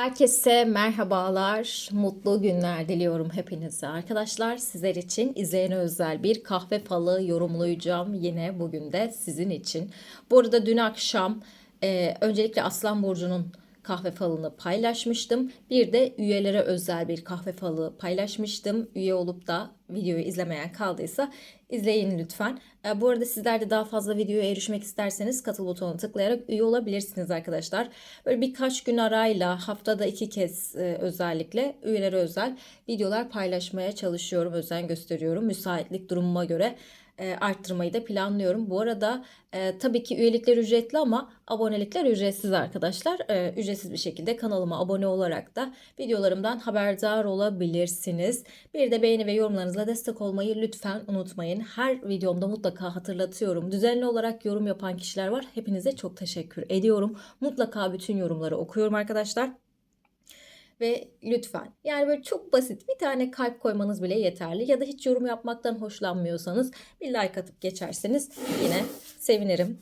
Herkese merhabalar, mutlu günler diliyorum hepinize. Arkadaşlar sizler için izleyene özel bir kahve falı yorumlayacağım yine bugün de sizin için. Bu arada dün akşam e, öncelikle Aslan Burcu'nun kahve falını paylaşmıştım. Bir de üyelere özel bir kahve falı paylaşmıştım. Üye olup da videoyu izlemeyen kaldıysa izleyin lütfen. E, bu arada sizler de daha fazla videoya erişmek isterseniz katıl butonuna tıklayarak üye olabilirsiniz arkadaşlar. Böyle birkaç gün arayla haftada iki kez e, özellikle üyelere özel videolar paylaşmaya çalışıyorum. Özen gösteriyorum müsaitlik durumuma göre e, arttırmayı da planlıyorum. Bu arada e, tabii ki üyelikler ücretli ama abonelikler ücretsiz arkadaşlar. E, ücretsiz bir şekilde kanalıma abone olarak da videolarımdan haberdar olabilirsiniz. Bir de beğeni ve yorumlarınızla destek olmayı lütfen unutmayın. Her videomda mutlaka hatırlatıyorum. Düzenli olarak yorum yapan kişiler var. Hepinize çok teşekkür ediyorum. Mutlaka bütün yorumları okuyorum arkadaşlar. Ve lütfen yani böyle çok basit bir tane kalp koymanız bile yeterli. Ya da hiç yorum yapmaktan hoşlanmıyorsanız bir like atıp geçerseniz yine sevinirim.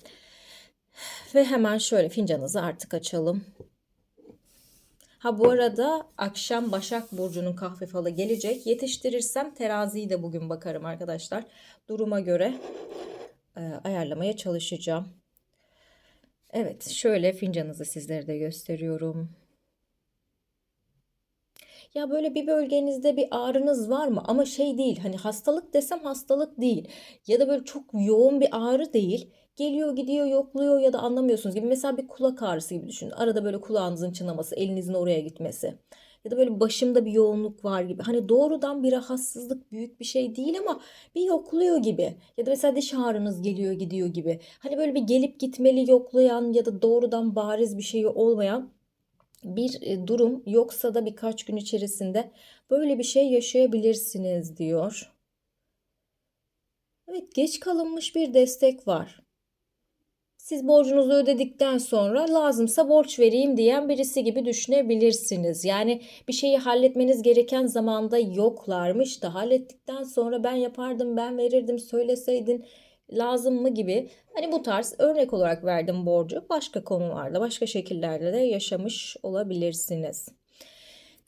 Ve hemen şöyle fincanınızı artık açalım. Ha bu arada akşam Başak Burcu'nun kahve falı gelecek. Yetiştirirsem teraziyi de bugün bakarım arkadaşlar. Duruma göre e, ayarlamaya çalışacağım. Evet şöyle fincanınızı sizlere de gösteriyorum. Ya böyle bir bölgenizde bir ağrınız var mı? Ama şey değil hani hastalık desem hastalık değil. Ya da böyle çok yoğun bir ağrı değil. Geliyor gidiyor yokluyor ya da anlamıyorsunuz gibi. Mesela bir kulak ağrısı gibi düşünün. Arada böyle kulağınızın çınlaması, elinizin oraya gitmesi. Ya da böyle başımda bir yoğunluk var gibi. Hani doğrudan bir rahatsızlık büyük bir şey değil ama bir yokluyor gibi. Ya da mesela diş ağrınız geliyor gidiyor gibi. Hani böyle bir gelip gitmeli yoklayan ya da doğrudan bariz bir şeyi olmayan bir e, durum yoksa da birkaç gün içerisinde böyle bir şey yaşayabilirsiniz diyor. Evet geç kalınmış bir destek var. Siz borcunuzu ödedikten sonra lazımsa borç vereyim diyen birisi gibi düşünebilirsiniz. Yani bir şeyi halletmeniz gereken zamanda yoklarmış da hallettikten sonra ben yapardım, ben verirdim, söyleseydin lazım mı gibi hani bu tarz örnek olarak verdim borcu başka konularda başka şekillerde de yaşamış olabilirsiniz.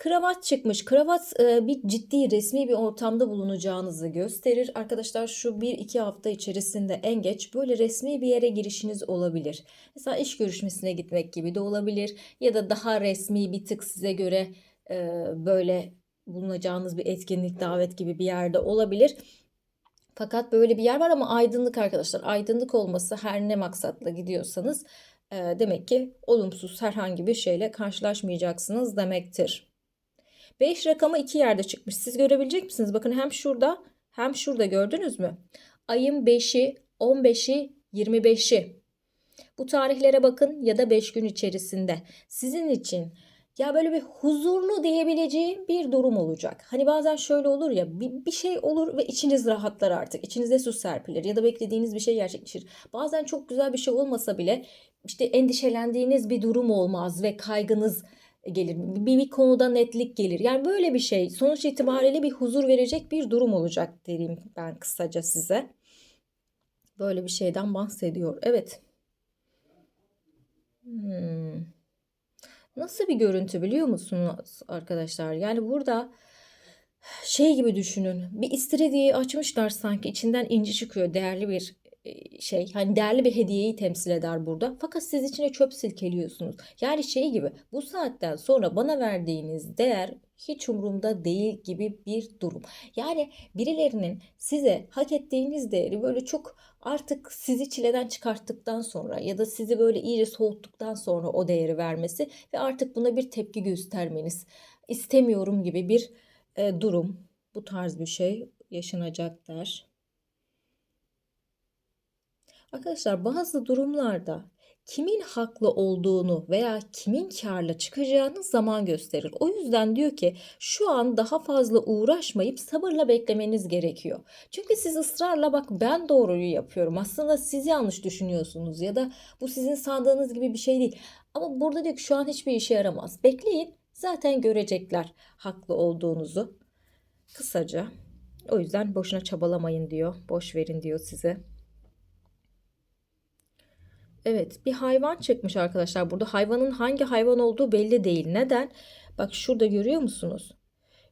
Kravat çıkmış. Kravat e, bir ciddi resmi bir ortamda bulunacağınızı gösterir. Arkadaşlar şu 1-2 hafta içerisinde en geç böyle resmi bir yere girişiniz olabilir. Mesela iş görüşmesine gitmek gibi de olabilir. Ya da daha resmi bir tık size göre e, böyle bulunacağınız bir etkinlik, davet gibi bir yerde olabilir. Fakat böyle bir yer var ama aydınlık arkadaşlar. Aydınlık olması her ne maksatla gidiyorsanız e, demek ki olumsuz herhangi bir şeyle karşılaşmayacaksınız demektir. 5 rakamı iki yerde çıkmış. Siz görebilecek misiniz? Bakın hem şurada hem şurada gördünüz mü? Ayın 5'i, 15'i, 25'i. Bu tarihlere bakın ya da 5 gün içerisinde. Sizin için ya böyle bir huzurlu diyebileceğim bir durum olacak. Hani bazen şöyle olur ya bir, bir şey olur ve içiniz rahatlar artık. İçinizde su serpilir ya da beklediğiniz bir şey gerçekleşir. Bazen çok güzel bir şey olmasa bile işte endişelendiğiniz bir durum olmaz ve kaygınız gelir. Bir, bir konuda netlik gelir. Yani böyle bir şey sonuç itibariyle bir huzur verecek bir durum olacak diyeyim ben kısaca size. Böyle bir şeyden bahsediyor. Evet. Hmm. Nasıl bir görüntü biliyor musunuz arkadaşlar? Yani burada şey gibi düşünün. Bir istiridyeyi açmışlar sanki içinden inci çıkıyor. Değerli bir şey hani değerli bir hediyeyi temsil eder burada. Fakat siz içine çöp silkeliyorsunuz. Yani şey gibi bu saatten sonra bana verdiğiniz değer hiç umurumda değil gibi bir durum. Yani birilerinin size hak ettiğiniz değeri böyle çok artık sizi çileden çıkarttıktan sonra ya da sizi böyle iyice soğuttuktan sonra o değeri vermesi ve artık buna bir tepki göstermeniz istemiyorum gibi bir e, durum. Bu tarz bir şey yaşanacaklar. Arkadaşlar bazı durumlarda kimin haklı olduğunu veya kimin karla çıkacağını zaman gösterir. O yüzden diyor ki şu an daha fazla uğraşmayıp sabırla beklemeniz gerekiyor. Çünkü siz ısrarla bak ben doğruyu yapıyorum. Aslında siz yanlış düşünüyorsunuz ya da bu sizin sandığınız gibi bir şey değil. Ama burada diyor ki şu an hiçbir işe yaramaz. Bekleyin zaten görecekler haklı olduğunuzu. Kısaca o yüzden boşuna çabalamayın diyor. Boş verin diyor size. Evet, bir hayvan çıkmış arkadaşlar. Burada hayvanın hangi hayvan olduğu belli değil. Neden? Bak şurada görüyor musunuz?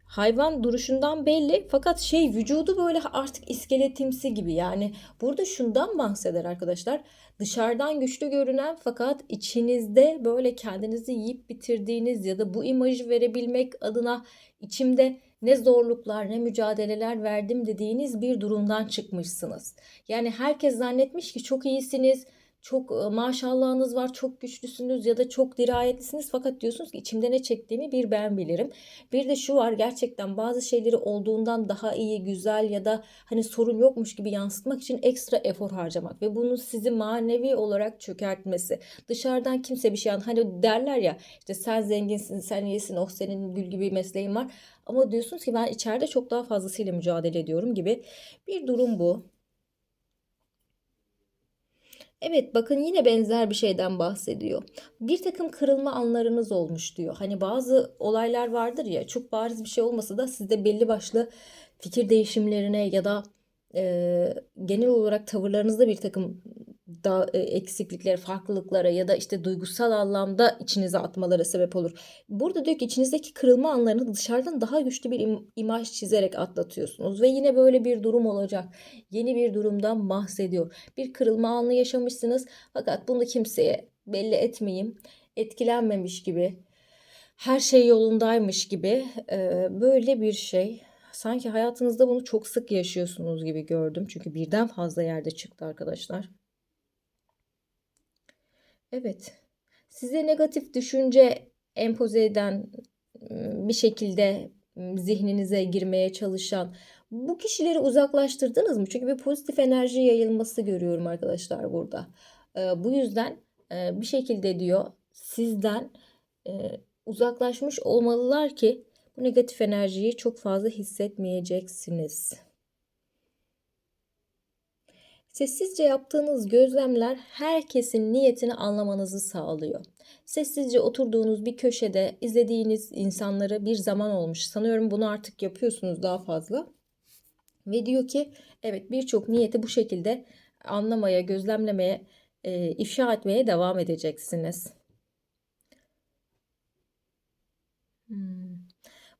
Hayvan duruşundan belli fakat şey vücudu böyle artık iskeletimsi gibi. Yani burada şundan bahseder arkadaşlar. Dışarıdan güçlü görünen fakat içinizde böyle kendinizi yiyip bitirdiğiniz ya da bu imajı verebilmek adına içimde ne zorluklar ne mücadeleler verdim dediğiniz bir durumdan çıkmışsınız. Yani herkes zannetmiş ki çok iyisiniz çok maşallahınız var, çok güçlüsünüz ya da çok dirayetlisiniz fakat diyorsunuz ki içimde ne çektiğimi bir ben bilirim. Bir de şu var gerçekten bazı şeyleri olduğundan daha iyi, güzel ya da hani sorun yokmuş gibi yansıtmak için ekstra efor harcamak ve bunun sizi manevi olarak çökertmesi. Dışarıdan kimse bir şey an hani derler ya işte sen zenginsin, sen iyisin, oh senin gül gibi mesleğin var. Ama diyorsunuz ki ben içeride çok daha fazlasıyla mücadele ediyorum gibi bir durum bu. Evet bakın yine benzer bir şeyden bahsediyor. Bir takım kırılma anlarınız olmuş diyor. Hani bazı olaylar vardır ya çok bariz bir şey olmasa da sizde belli başlı fikir değişimlerine ya da e, genel olarak tavırlarınızda bir takım da, e, eksikliklere, farklılıklara ya da işte duygusal anlamda içinize atmalara sebep olur. Burada diyor ki içinizdeki kırılma anlarını dışarıdan daha güçlü bir im- imaj çizerek atlatıyorsunuz ve yine böyle bir durum olacak. Yeni bir durumdan bahsediyor. Bir kırılma anı yaşamışsınız fakat bunu kimseye belli etmeyeyim. Etkilenmemiş gibi, her şey yolundaymış gibi e, böyle bir şey. Sanki hayatınızda bunu çok sık yaşıyorsunuz gibi gördüm. Çünkü birden fazla yerde çıktı arkadaşlar. Evet. Size negatif düşünce empoze eden bir şekilde zihninize girmeye çalışan bu kişileri uzaklaştırdınız mı? Çünkü bir pozitif enerji yayılması görüyorum arkadaşlar burada. Bu yüzden bir şekilde diyor sizden uzaklaşmış olmalılar ki bu negatif enerjiyi çok fazla hissetmeyeceksiniz. Sessizce yaptığınız gözlemler herkesin niyetini anlamanızı sağlıyor. Sessizce oturduğunuz bir köşede izlediğiniz insanları bir zaman olmuş. Sanıyorum bunu artık yapıyorsunuz daha fazla. Ve diyor ki evet birçok niyeti bu şekilde anlamaya, gözlemlemeye, e, ifşa etmeye devam edeceksiniz. Hmm.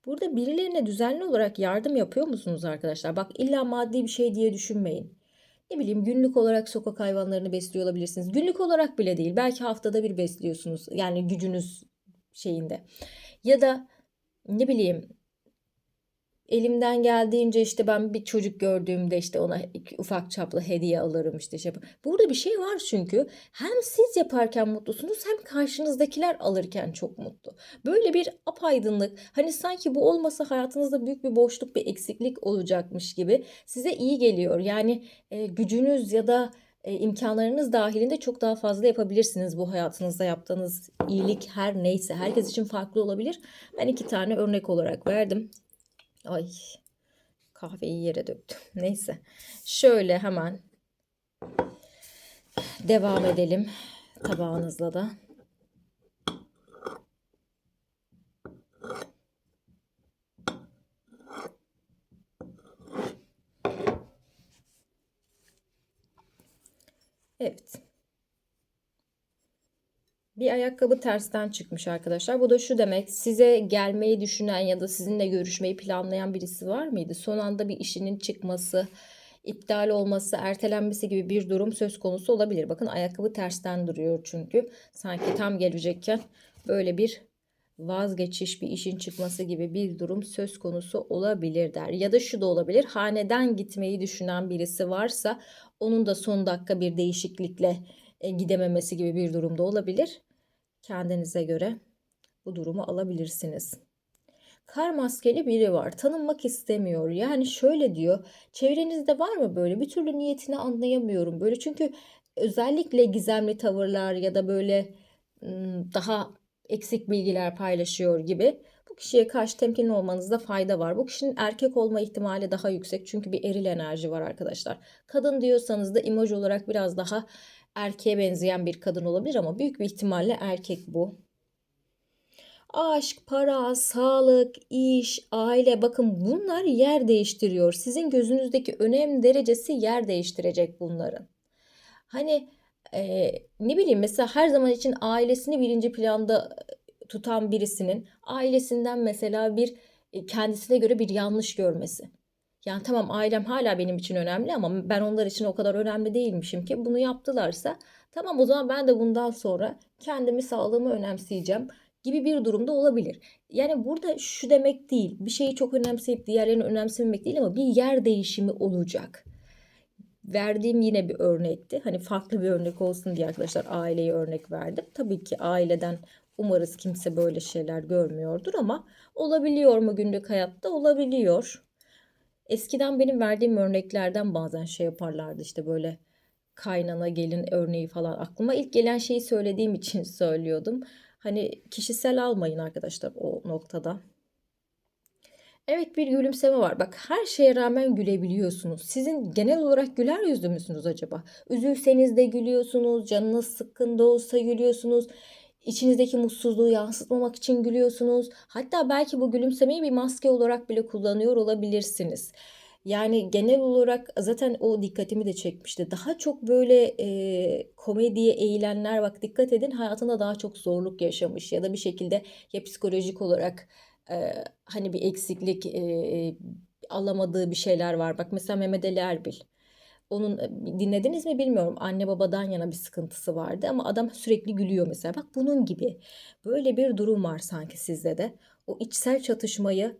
Burada birilerine düzenli olarak yardım yapıyor musunuz arkadaşlar? Bak illa maddi bir şey diye düşünmeyin. Ne bileyim günlük olarak sokak hayvanlarını besliyor olabilirsiniz. Günlük olarak bile değil. Belki haftada bir besliyorsunuz. Yani gücünüz şeyinde. Ya da ne bileyim elimden geldiğince işte ben bir çocuk gördüğümde işte ona ufak çaplı hediye alırım işte şey. Burada bir şey var çünkü hem siz yaparken mutlusunuz hem karşınızdakiler alırken çok mutlu. Böyle bir apaydınlık hani sanki bu olmasa hayatınızda büyük bir boşluk bir eksiklik olacakmış gibi size iyi geliyor. Yani e, gücünüz ya da e, imkanlarınız dahilinde çok daha fazla yapabilirsiniz bu hayatınızda yaptığınız iyilik her neyse. Herkes için farklı olabilir. Ben iki tane örnek olarak verdim. Ay kahveyi yere döktüm. Neyse. Şöyle hemen devam edelim tabağınızla da. Evet. Bir ayakkabı tersten çıkmış arkadaşlar. Bu da şu demek size gelmeyi düşünen ya da sizinle görüşmeyi planlayan birisi var mıydı? Son anda bir işinin çıkması, iptal olması, ertelenmesi gibi bir durum söz konusu olabilir. Bakın ayakkabı tersten duruyor çünkü. Sanki tam gelecekken böyle bir vazgeçiş bir işin çıkması gibi bir durum söz konusu olabilir der. Ya da şu da olabilir. Haneden gitmeyi düşünen birisi varsa onun da son dakika bir değişiklikle e, gidememesi gibi bir durumda olabilir kendinize göre bu durumu alabilirsiniz. Kar maskeli biri var. Tanınmak istemiyor. Yani şöyle diyor. Çevrenizde var mı böyle? Bir türlü niyetini anlayamıyorum. Böyle çünkü özellikle gizemli tavırlar ya da böyle daha eksik bilgiler paylaşıyor gibi. Bu kişiye karşı temkinli olmanızda fayda var. Bu kişinin erkek olma ihtimali daha yüksek. Çünkü bir eril enerji var arkadaşlar. Kadın diyorsanız da imaj olarak biraz daha erkeğe benzeyen bir kadın olabilir ama büyük bir ihtimalle erkek bu. Aşk, para, sağlık, iş, aile bakın bunlar yer değiştiriyor. Sizin gözünüzdeki önem derecesi yer değiştirecek bunların. Hani e, ne bileyim mesela her zaman için ailesini birinci planda tutan birisinin ailesinden mesela bir e, kendisine göre bir yanlış görmesi. Yani tamam ailem hala benim için önemli ama ben onlar için o kadar önemli değilmişim ki bunu yaptılarsa tamam o zaman ben de bundan sonra kendimi sağlığımı önemseyeceğim gibi bir durumda olabilir. Yani burada şu demek değil bir şeyi çok önemseyip diğerlerini önemsememek değil ama bir yer değişimi olacak. Verdiğim yine bir örnekti. Hani farklı bir örnek olsun diye arkadaşlar aileyi örnek verdim. Tabii ki aileden umarız kimse böyle şeyler görmüyordur ama olabiliyor mu günlük hayatta? Olabiliyor. Eskiden benim verdiğim örneklerden bazen şey yaparlardı işte böyle kaynana gelin örneği falan aklıma ilk gelen şeyi söylediğim için söylüyordum. Hani kişisel almayın arkadaşlar o noktada. Evet bir gülümseme var. Bak her şeye rağmen gülebiliyorsunuz. Sizin genel olarak güler yüzlü müsünüz acaba? Üzülseniz de gülüyorsunuz. Canınız sıkkın da olsa gülüyorsunuz. İçinizdeki mutsuzluğu yansıtmamak için gülüyorsunuz. Hatta belki bu gülümsemeyi bir maske olarak bile kullanıyor olabilirsiniz. Yani genel olarak zaten o dikkatimi de çekmişti. Daha çok böyle e, komediye eğilenler bak dikkat edin hayatında daha çok zorluk yaşamış ya da bir şekilde ya psikolojik olarak e, hani bir eksiklik e, alamadığı bir şeyler var. Bak mesela Mehmet Ali Erbil. Onun dinlediniz mi bilmiyorum. Anne babadan yana bir sıkıntısı vardı ama adam sürekli gülüyor mesela. Bak bunun gibi. Böyle bir durum var sanki sizde de. O içsel çatışmayı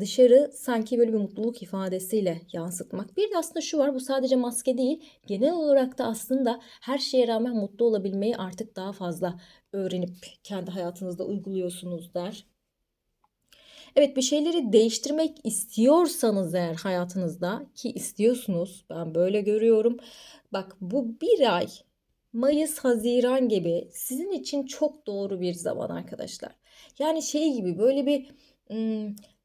dışarı sanki böyle bir mutluluk ifadesiyle yansıtmak. Bir de aslında şu var bu sadece maske değil. Genel olarak da aslında her şeye rağmen mutlu olabilmeyi artık daha fazla öğrenip kendi hayatınızda uyguluyorsunuz der. Evet bir şeyleri değiştirmek istiyorsanız eğer hayatınızda ki istiyorsunuz ben böyle görüyorum. Bak bu bir ay Mayıs, Haziran gibi sizin için çok doğru bir zaman arkadaşlar. Yani şey gibi böyle bir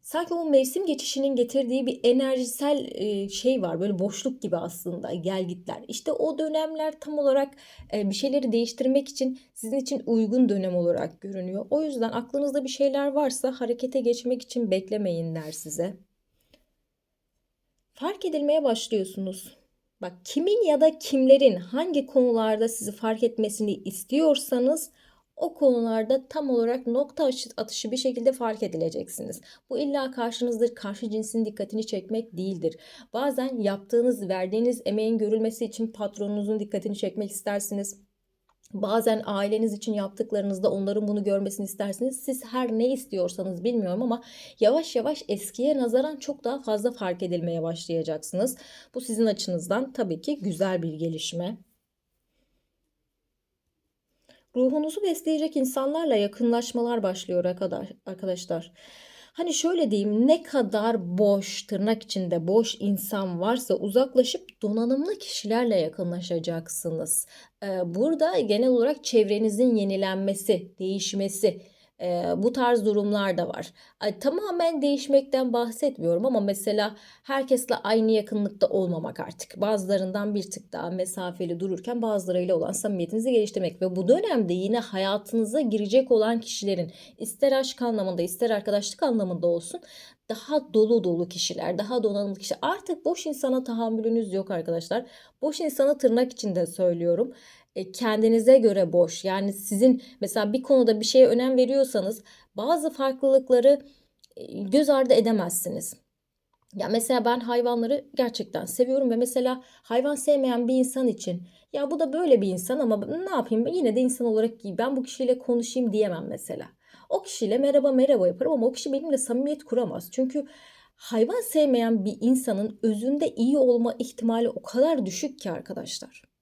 Sanki o mevsim geçişinin getirdiği bir enerjisel şey var. Böyle boşluk gibi aslında gelgitler. İşte o dönemler tam olarak bir şeyleri değiştirmek için sizin için uygun dönem olarak görünüyor. O yüzden aklınızda bir şeyler varsa harekete geçmek için beklemeyin der size. Fark edilmeye başlıyorsunuz. Bak kimin ya da kimlerin hangi konularda sizi fark etmesini istiyorsanız o konularda tam olarak nokta atışı bir şekilde fark edileceksiniz. Bu illa karşınızdır, karşı cinsin dikkatini çekmek değildir. Bazen yaptığınız, verdiğiniz emeğin görülmesi için patronunuzun dikkatini çekmek istersiniz. Bazen aileniz için yaptıklarınızda onların bunu görmesini istersiniz. Siz her ne istiyorsanız bilmiyorum ama yavaş yavaş eskiye nazaran çok daha fazla fark edilmeye başlayacaksınız. Bu sizin açınızdan tabii ki güzel bir gelişme. Ruhunuzu besleyecek insanlarla yakınlaşmalar başlıyor arkadaşlar. Hani şöyle diyeyim ne kadar boş tırnak içinde boş insan varsa uzaklaşıp donanımlı kişilerle yakınlaşacaksınız. Burada genel olarak çevrenizin yenilenmesi, değişmesi, e, bu tarz durumlar da var. Ay, tamamen değişmekten bahsetmiyorum ama mesela herkesle aynı yakınlıkta olmamak artık. Bazılarından bir tık daha mesafeli dururken bazılarıyla olan samimiyetinizi geliştirmek ve bu dönemde yine hayatınıza girecek olan kişilerin ister aşk anlamında ister arkadaşlık anlamında olsun daha dolu dolu kişiler, daha donanımlı kişiler. Artık boş insana tahammülünüz yok arkadaşlar. Boş insanı tırnak içinde söylüyorum. E, kendinize göre boş. Yani sizin mesela bir konuda bir şeye önem veriyorsanız bazı farklılıkları e, göz ardı edemezsiniz. Ya mesela ben hayvanları gerçekten seviyorum ve mesela hayvan sevmeyen bir insan için ya bu da böyle bir insan ama ne yapayım yine de insan olarak ben bu kişiyle konuşayım diyemem mesela. O kişiyle merhaba merhaba yaparım ama o kişi benimle samimiyet kuramaz. Çünkü hayvan sevmeyen bir insanın özünde iyi olma ihtimali o kadar düşük ki arkadaşlar.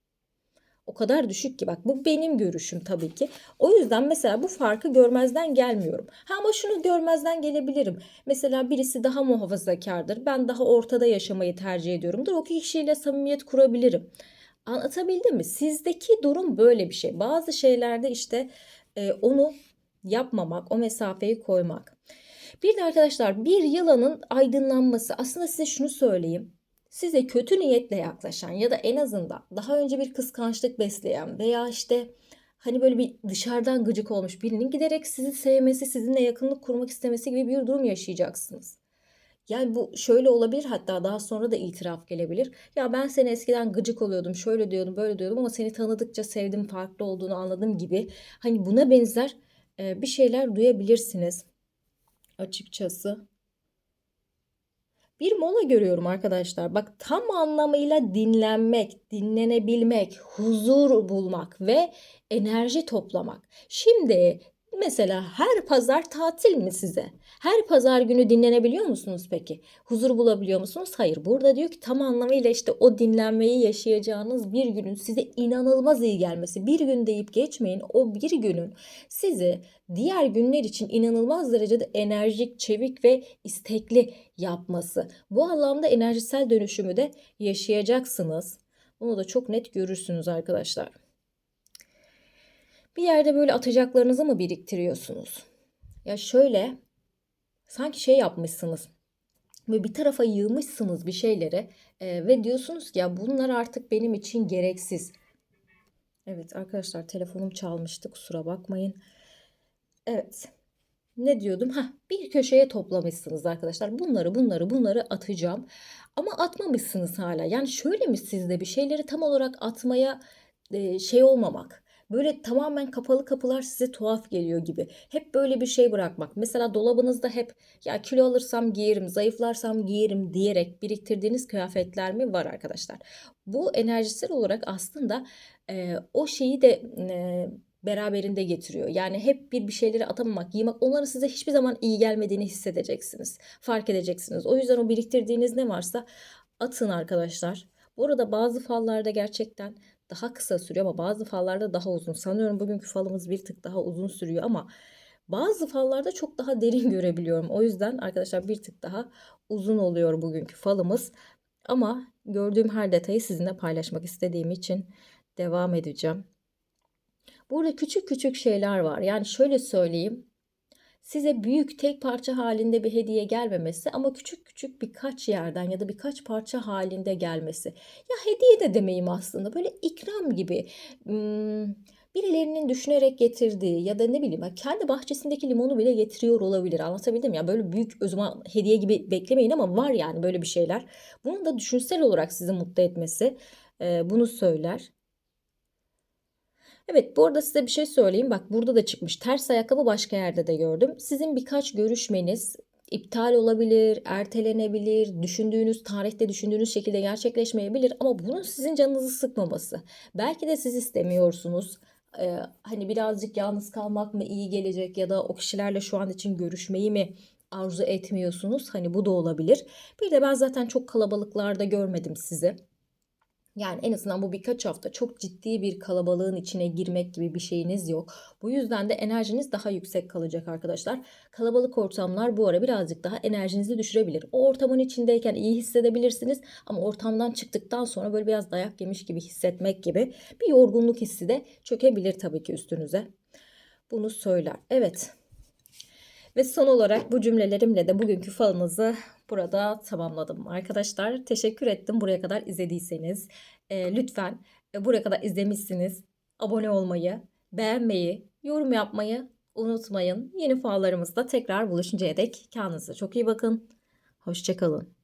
O kadar düşük ki bak bu benim görüşüm tabii ki. O yüzden mesela bu farkı görmezden gelmiyorum. Ha ama şunu görmezden gelebilirim. Mesela birisi daha muhafazakardır. Ben daha ortada yaşamayı tercih ediyorumdur. O kişiyle samimiyet kurabilirim. Anlatabildim mi? Sizdeki durum böyle bir şey. Bazı şeylerde işte e, onu yapmamak, o mesafeyi koymak. Bir de arkadaşlar bir yılanın aydınlanması. Aslında size şunu söyleyeyim size kötü niyetle yaklaşan ya da en azından daha önce bir kıskançlık besleyen veya işte hani böyle bir dışarıdan gıcık olmuş birinin giderek sizi sevmesi, sizinle yakınlık kurmak istemesi gibi bir durum yaşayacaksınız. Yani bu şöyle olabilir hatta daha sonra da itiraf gelebilir. Ya ben seni eskiden gıcık oluyordum, şöyle diyordum, böyle diyordum ama seni tanıdıkça sevdim, farklı olduğunu anladım gibi. Hani buna benzer bir şeyler duyabilirsiniz açıkçası. Bir mola görüyorum arkadaşlar. Bak tam anlamıyla dinlenmek, dinlenebilmek, huzur bulmak ve enerji toplamak. Şimdi mesela her pazar tatil mi size? Her pazar günü dinlenebiliyor musunuz peki? Huzur bulabiliyor musunuz? Hayır. Burada diyor ki tam anlamıyla işte o dinlenmeyi yaşayacağınız bir günün size inanılmaz iyi gelmesi. Bir gün deyip geçmeyin. O bir günün sizi diğer günler için inanılmaz derecede enerjik, çevik ve istekli yapması. Bu anlamda enerjisel dönüşümü de yaşayacaksınız. Bunu da çok net görürsünüz arkadaşlar. Bir yerde böyle atacaklarınızı mı biriktiriyorsunuz? Ya şöyle sanki şey yapmışsınız. Ve bir tarafa yığmışsınız bir şeyleri e, ve diyorsunuz ki ya bunlar artık benim için gereksiz. Evet arkadaşlar telefonum çalmıştı kusura bakmayın. Evet. Ne diyordum? Ha, bir köşeye toplamışsınız arkadaşlar. Bunları, bunları, bunları atacağım. Ama atmamışsınız hala. Yani şöyle mi sizde bir şeyleri tam olarak atmaya e, şey olmamak. Böyle tamamen kapalı kapılar size tuhaf geliyor gibi. Hep böyle bir şey bırakmak. Mesela dolabınızda hep ya kilo alırsam giyerim, zayıflarsam giyerim diyerek biriktirdiğiniz kıyafetler mi var arkadaşlar? Bu enerjisel olarak aslında e, o şeyi de e, beraberinde getiriyor. Yani hep bir bir şeyleri atamamak, giymek onların size hiçbir zaman iyi gelmediğini hissedeceksiniz. Fark edeceksiniz. O yüzden o biriktirdiğiniz ne varsa atın arkadaşlar. Bu arada bazı fallarda gerçekten daha kısa sürüyor ama bazı fallarda daha uzun. Sanıyorum bugünkü falımız bir tık daha uzun sürüyor ama bazı fallarda çok daha derin görebiliyorum. O yüzden arkadaşlar bir tık daha uzun oluyor bugünkü falımız. Ama gördüğüm her detayı sizinle paylaşmak istediğim için devam edeceğim. Burada küçük küçük şeyler var. Yani şöyle söyleyeyim. Size büyük tek parça halinde bir hediye gelmemesi ama küçük küçük birkaç yerden ya da birkaç parça halinde gelmesi. Ya hediye de demeyeyim aslında. Böyle ikram gibi. Birilerinin düşünerek getirdiği ya da ne bileyim kendi bahçesindeki limonu bile getiriyor olabilir. Anlatabildim ya böyle büyük o zaman hediye gibi beklemeyin ama var yani böyle bir şeyler. Bunun da düşünsel olarak sizi mutlu etmesi bunu söyler. Evet bu arada size bir şey söyleyeyim. Bak burada da çıkmış. Ters ayakkabı başka yerde de gördüm. Sizin birkaç görüşmeniz iptal olabilir, ertelenebilir, düşündüğünüz tarihte düşündüğünüz şekilde gerçekleşmeyebilir ama bunun sizin canınızı sıkmaması. Belki de siz istemiyorsunuz. Ee, hani birazcık yalnız kalmak mı iyi gelecek ya da o kişilerle şu an için görüşmeyi mi arzu etmiyorsunuz? Hani bu da olabilir. Bir de ben zaten çok kalabalıklarda görmedim sizi. Yani en azından bu birkaç hafta çok ciddi bir kalabalığın içine girmek gibi bir şeyiniz yok. Bu yüzden de enerjiniz daha yüksek kalacak arkadaşlar. Kalabalık ortamlar bu ara birazcık daha enerjinizi düşürebilir. O ortamın içindeyken iyi hissedebilirsiniz ama ortamdan çıktıktan sonra böyle biraz dayak yemiş gibi hissetmek gibi bir yorgunluk hissi de çökebilir tabii ki üstünüze. Bunu söyler. Evet. Ve son olarak bu cümlelerimle de bugünkü falınızı burada tamamladım. Arkadaşlar teşekkür ettim buraya kadar izlediyseniz. E, lütfen e, buraya kadar izlemişsiniz. Abone olmayı, beğenmeyi, yorum yapmayı unutmayın. Yeni fallarımızda tekrar buluşuncaya dek kendinize çok iyi bakın. Hoşçakalın.